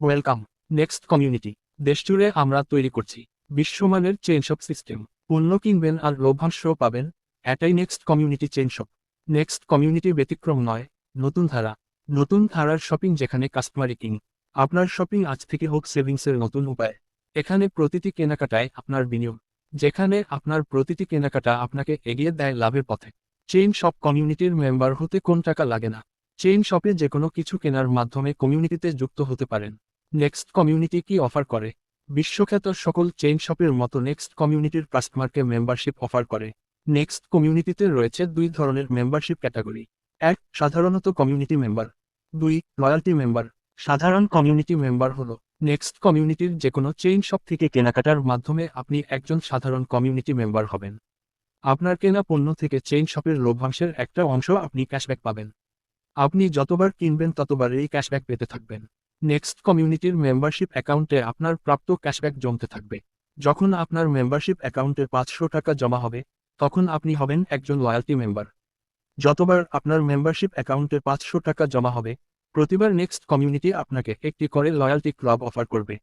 Welcome next community দেশজুড়ে আমরা তৈরি করছি। বিশ্বমানের চেইন শপ সিস্টেম পণ্য কিনবেন আর লভ্যাংশ পাবেন। এটাই next community chain shop next community ব্যতিক্রম নয়। নতুন ধারা। নতুন ধারার শপিং যেখানে কাস্টমারি কিং আপনার শপিং আজ থেকে হোক সেভিংসের নতুন উপায়। এখানে প্রতিটি কেনাকাটায় আপনার বিনিয়োগ। যেখানে আপনার প্রতিটি কেনাকাটা আপনাকে এগিয়ে দেয় লাভের পথে। চেইন শপ কমিউনিটির মেম্বার হতে কোন টাকা লাগে না। চেইন শপে যে কোনো কিছু কেনার মাধ্যমে কমিউনিটিতে যুক্ত হতে পারেন। নেক্সট কমিউনিটি কি অফার করে? বিশ্বখ্যাত সকল চেইন শপের মতো নেক্সট কমিউনিটির কাস্টমারকে মেম্বারশিপ অফার করে। নেক্সট কমিউনিটিতে রয়েছে দুই ধরনের মেম্বারশিপ ক্যাটাগরি এক, সাধারণত কমিউনিটি মেম্বার দুই লয়ালটি মেম্বার সাধারণ কমিউনিটি মেম্বার হলো নেক্সট কমিউনিটির যে কোনো চেইন শপ থেকে কেনাকাটার মাধ্যমে আপনি একজন সাধারণ কমিউনিটি মেম্বার হবেন। আপনার কেনা পণ্য থেকে চেইন শপের লভ্যাংশের একটা অংশ আপনি ক্যাশব্যাক পাবেন। আপনি যতবার কিনবেন ততবার এই ক্যাশব্যাক পেতে থাকবেন। নেক্সট কমিউনিটির মেম্বারশিপ অ্যাকাউন্টে আপনার প্রাপ্ত ক্যাশব্যাক জমতে থাকবে। যখন আপনার মেম্বারশিপ অ্যাকাউন্টে পাঁচশো টাকা জমা হবে, তখন আপনি হবেন একজন লয়ালটি মেম্বার যতবার আপনার মেম্বারশিপ অ্যাকাউন্টে পাঁচশো টাকা জমা হবে, প্রতিবার নেক্সট কমিউনিটি আপনাকে একটি করে লয়ালটি ক্লাব অফার করবে।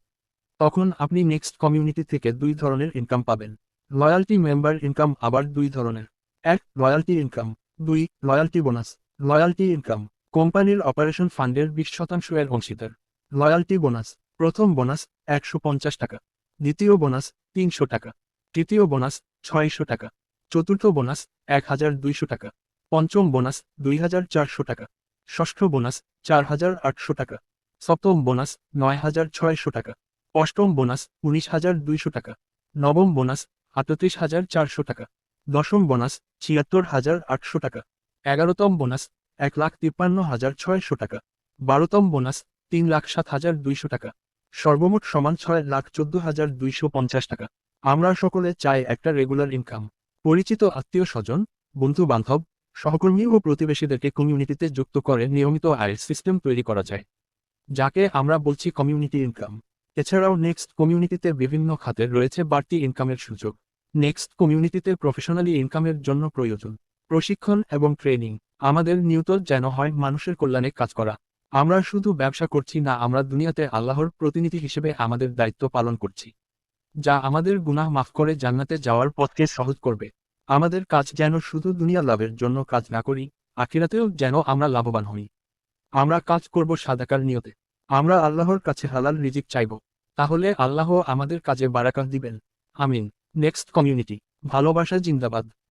তখন আপনি নেক্সট কমিউনিটি থেকে দুই ধরনের ইনকাম পাবেন। লয়ালটি মেম্বার ইনকাম আবার দুই ধরনের। এক লয়ালটি ইনকাম দুই লয়ালটি বোনাস লয়ালটি ইনকাম কোম্পানির অপারেশন ফান্ডের বিশ শতাংশ এর অংশীদার। Loyalty bonus. প্রথম বোনাস একশো পঞ্চাশ টাকা। দ্বিতীয় বোনাস তিনশো টাকা। তৃতীয় বোনাস ছয়শো টাকা। চতুর্থ বোনাস এক হাজার দুইশো টাকা। পঞ্চম বোনাস দুই হাজার চারশো টাকা। ষষ্ঠ বোনাস চার হাজার আটশো টাকা। সপ্তম বোনাস নয় হাজার ছয়শো টাকা। অষ্টম বোনাস উনিশ হাজার দুইশো টাকা। নবম বোনাস আটত্রিশ হাজার চারশো টাকা। দশম বোনাস ছিয়াত্তর হাজার আটশো টাকা। এগারোতম বোনাস এক লাখ তিপ্পান্ন হাজার ছয়শো টাকা। বারোতম বোনাস তিন লাখ সাত হাজার দুইশো টাকা। সর্বমোট সমান ছয় লাখ চোদ্দ হাজার দুইশো পঞ্চাশ টাকা। আমরা সকলে চাই একটা রেগুলার ইনকাম। পরিচিত আত্মীয় স্বজন বন্ধু বান্ধব সহকর্মী ও প্রতিবেশীদেরকে কমিউনিটিতে যুক্ত করে নিয়মিত আয়ের সিস্টেম তৈরি করা যায়, যাকে আমরা বলছি কমিউনিটি ইনকাম। এছাড়াও নেক্সট কমিউনিটিতে বিভিন্ন খাতের রয়েছে বাড়তি ইনকামের সুযোগ। নেক্সট কমিউনিটিতে প্রফেশনালি ইনকামের জন্য প্রয়োজন, প্রশিক্ষণ এবং ট্রেনিং। আমাদের নিয়ত যেন হয় মানুষের কল্যাণে কাজ করা। আমরা শুধু ব্যবসা করছি না, আমরা দুনিয়াতে আল্লাহর প্রতিনিধি হিসেবে আমাদের দায়িত্ব পালন করছি। যা আমাদের গুনাহ মাফ করে জান্নাতে যাওয়ার পথকে সহজ করবে। আমাদের কাজ যেন শুধু দুনিয়া লাভের জন্য কাজ না করি, আখিরাতেও যেন আমরা লাভবান হই। আমরা কাজ করব সাদাকার নিয়তে। আমরা আল্লাহর কাছে হালাল রিজিক চাইব। তাহলে আল্লাহ আমাদের কাজে বারাকাত দিবেন। আমিন। Next community. ভালোবাসা জিন্দাবাদ।